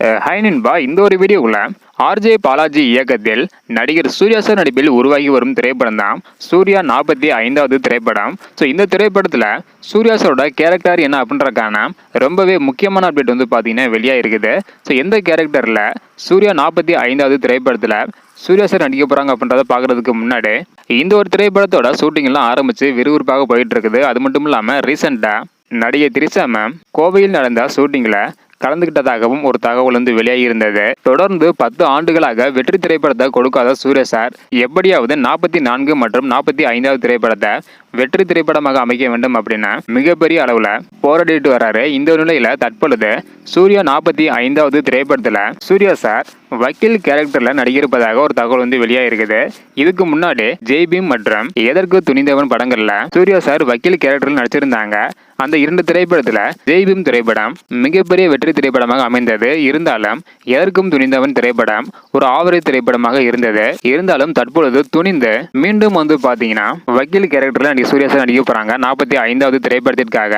High நண்பா இந்த ஒரு வீடியோக்குள்ள ஆர்ஜே பாலாஜி இயக்கத்தில் நடிகர் சூர்யா சார் நடிப்பில் உருவாகி வரும் திரைப்படம் தான் சூர்யா நாற்பத்தி ஐந்தாவது திரைப்படம். ஸோ இந்த திரைப்படத்தில் சூர்யா சாரோட கேரக்டர் என்ன அப்படின்றக்கான ரொம்பவே முக்கியமான அப்டேட் வந்து பார்த்தீங்கன்னா வெளியாக இருக்குது. ஸோ எந்த கேரக்டரில் சூர்யா நாற்பத்தி ஐந்தாவது திரைப்படத்தில் சூர்யா சார் நடிக்க போகிறாங்க அப்படின்றத பார்க்குறதுக்கு முன்னாடி இந்த ஒரு திரைப்படத்தோட ஷூட்டிங்லாம் ஆரம்பித்து விறுவிறுப்பாக போயிட்டு இருக்குது. அது மட்டும் இல்லாமல் ரீசெண்டாக நடிகை திரிசா மேம் கோவையில் நடந்த ஷூட்டிங்கில் கலந்துக்கிட்டதாகவும் ஒரு தகவல் வந்து வெளியாகி இருந்தது தொடர்ந்து பத்து ஆண்டுகளாக வெற்றி திரைப்படத்தை கொடுக்காத சூர்யா சார் எப்படியாவது நாற்பத்தி நான்கு மற்றும் நாற்பத்தி ஐந்தாவது திரைப்படத்தை வெற்றி திரைப்படமாக அமைக்க வேண்டும் அப்படின்னு மிகப்பெரிய அளவில் போராடிட்டு வராரு. இந்த நிலையில தற்பொழுது சூர்யா நாற்பத்தி ஐந்தாவது திரைப்படத்தில் சூர்யா சார் வக்கீல் கேரக்டர்ல நடிக்கிருப்பதாக ஒரு தகவல் வந்து வெளியாகிருக்குது இதுக்கு முன்னாடி ஜெய்பீம் மற்றும் எதற்கு துணிந்தவன் படங்கள்ல சூர்யா சார் வக்கீல் கேரக்டர்ல நடிச்சிருந்தாங்க. அந்த இரண்டு திரைப்படத்தில் ஜெய்பீம் திரைப்படம் மிகப்பெரிய வெற்றி திரைப்படமாக அமைந்தது. இருந்தாலும் எதற்கும் துணிந்தவன் திரைப்படம் ஒரு ஆவரை திரைப்படமாக இருந்தது. இருந்தாலும் தற்பொழுது துணிந்து மீண்டும் வந்து பார்த்தீங்கன்னா வக்கீல் கேரக்டரில் நடிகை சூர்யா சார் நடிக்க போகிறாங்க நாற்பத்தி ஐந்தாவது திரைப்படத்திற்காக.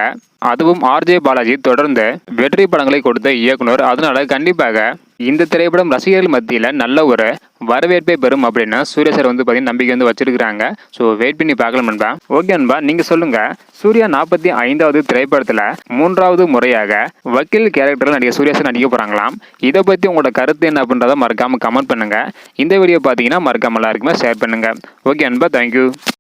அதுவும் ஆர்ஜே பாலாஜி தொடர்ந்து வெற்றி படங்களை கொடுத்த இயக்குனர். அதனால கண்டிப்பாக இந்த திரைப்படம் ரசிகர்கள் மத்தியில் நல்ல ஒரு வரவேற்பை பெறும் அப்படின்னா சூர்யா சார் வந்து பார்த்தீங்கன்னா நம்பிக்கை வந்து வச்சிருக்கிறாங்க. ஸோ வெயிட் பண்ணி பார்க்கலாம் நண்பா. ஓகே நண்பா நீங்கள் சொல்லுங்க. சூர்யா நாற்பத்தி ஐந்தாவது திரைப்படத்தில் மூன்றாவது முறையாக வக்கீல் கேரக்டரில் நடிகை சூர்யா சார் நடிக்க போகிறாங்களாம் இதை பற்றி உங்களோட கருத்து என்ன அப்படின்றத மறக்காமல் கமெண்ட் பண்ணுங்க. இந்த வீடியோ பார்த்தீங்கன்னா மறக்காமல் எல்லாருக்குமே ஷேர் பண்ணுங்க. ஓகே நண்பா தேங்க்யூ